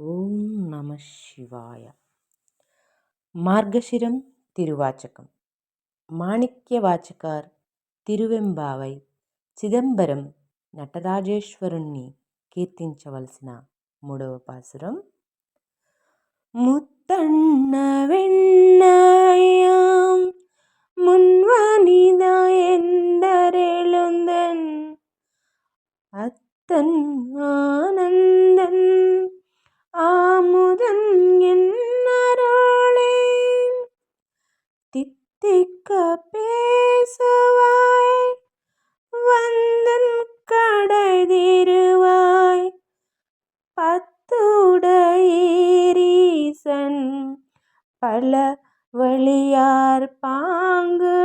ఓం నమ శివాయ. మార్గశిరం తిరువాచకం. మాణిక్యవాచకార్ తిరువెంబావై చిదంబరం నటరాజేశ్వరుణ్ణి కీర్తించవలసిన మూడవ పాసురం. ముత్తన్న వెన్నయాం మున్వానిద ఎందరేళుందన్ అత్తన్నా பேசுவாய் வந்தன் கடைதிருவாய் பத்துடையீரீசன் பல வழியார் பாங்கு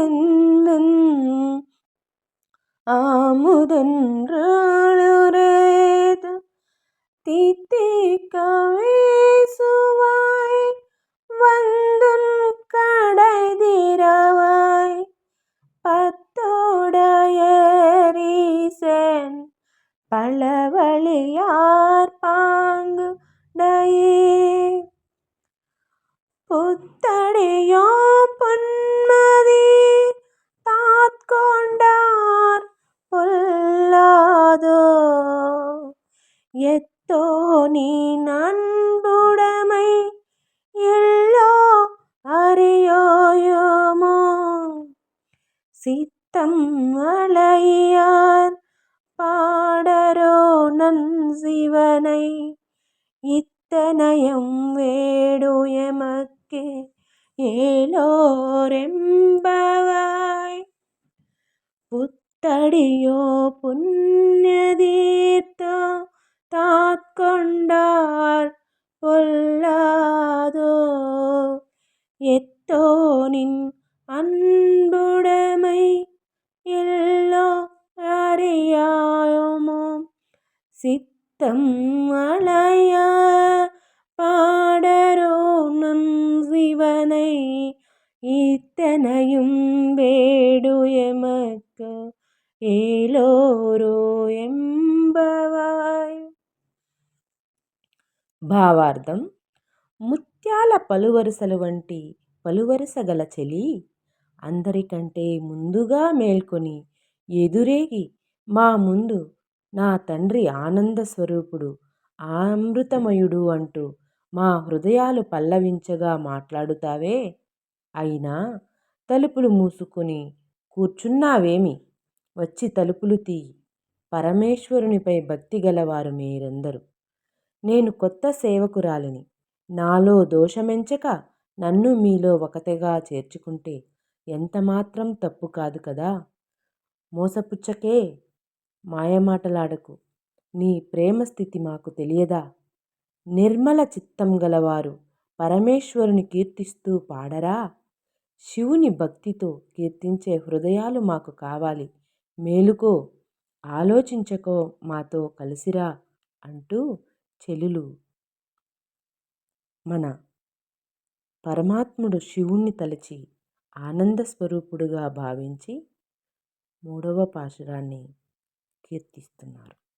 എന്നും ആമുതൻറേത് തിത്തിക്കവേസുവായി വന്നും കടതിരവായി പത്തോടയറീസൻ പളവളിയാ எத்தோ நீ நண்புடைமை எல்லோ அறியோயோமோ? சித்தம் அலையார் பாடரோ நன் சிவனை இத்தனையும் வேடுயமக்கு ஏலோரெம்பவாய். புத்தடியோ புண்ணியதீர்த்தோ தாத்கொண்டார் பொல்லாதோ? எத்தோனின் அன்புடைமை எல்லோ அறியாயோமோ? சித்தம் அலைய பாடரோணம் சிவனை இத்தனையும் வேடு எமக்கு ஏலோரோ என்பவர். భావార్థం. ముత్యాల పలువరుసలు వంటి పలువరుస గల చెలి అందరికంటే ముందుగా మేల్కొని ఎదురేగి మా ముందు నా తండ్రి ఆనంద స్వరూపుడు అమృతమయుడు అంటూ మా హృదయాలు పల్లవించగా మాట్లాడుతావే? అయినా తలుపులు మూసుకొని కూర్చున్నావేమి? వచ్చి తలుపులు తీయి. పరమేశ్వరునిపై భక్తి గలవారు మీరందరూ. నేను కొత్త సేవకురాలిని. నాలో దోషమెంచక నన్ను మీలో ఒకతిగా చేర్చుకుంటే ఎంతమాత్రం తప్పు కాదు కదా? మోసపుచ్చకే మాయమాటలాడకు. నీ ప్రేమ స్థితి మాకు తెలియదా? నిర్మల చిత్తం గలవారు పరమేశ్వరుని కీర్తిస్తూ పాడరా? శివుని భక్తితో కీర్తించే హృదయాలు మాకు కావాలి. మేలుకో ఆలోచించకో మాతో కలిసిరా అంటూ చెలులు. మన పరమాత్ముడు శివుణ్ణి తలచి ఆనంద స్వరూపుడుగా భావించి మూడవ పాశురాన్ని కీర్తిస్తున్నారు.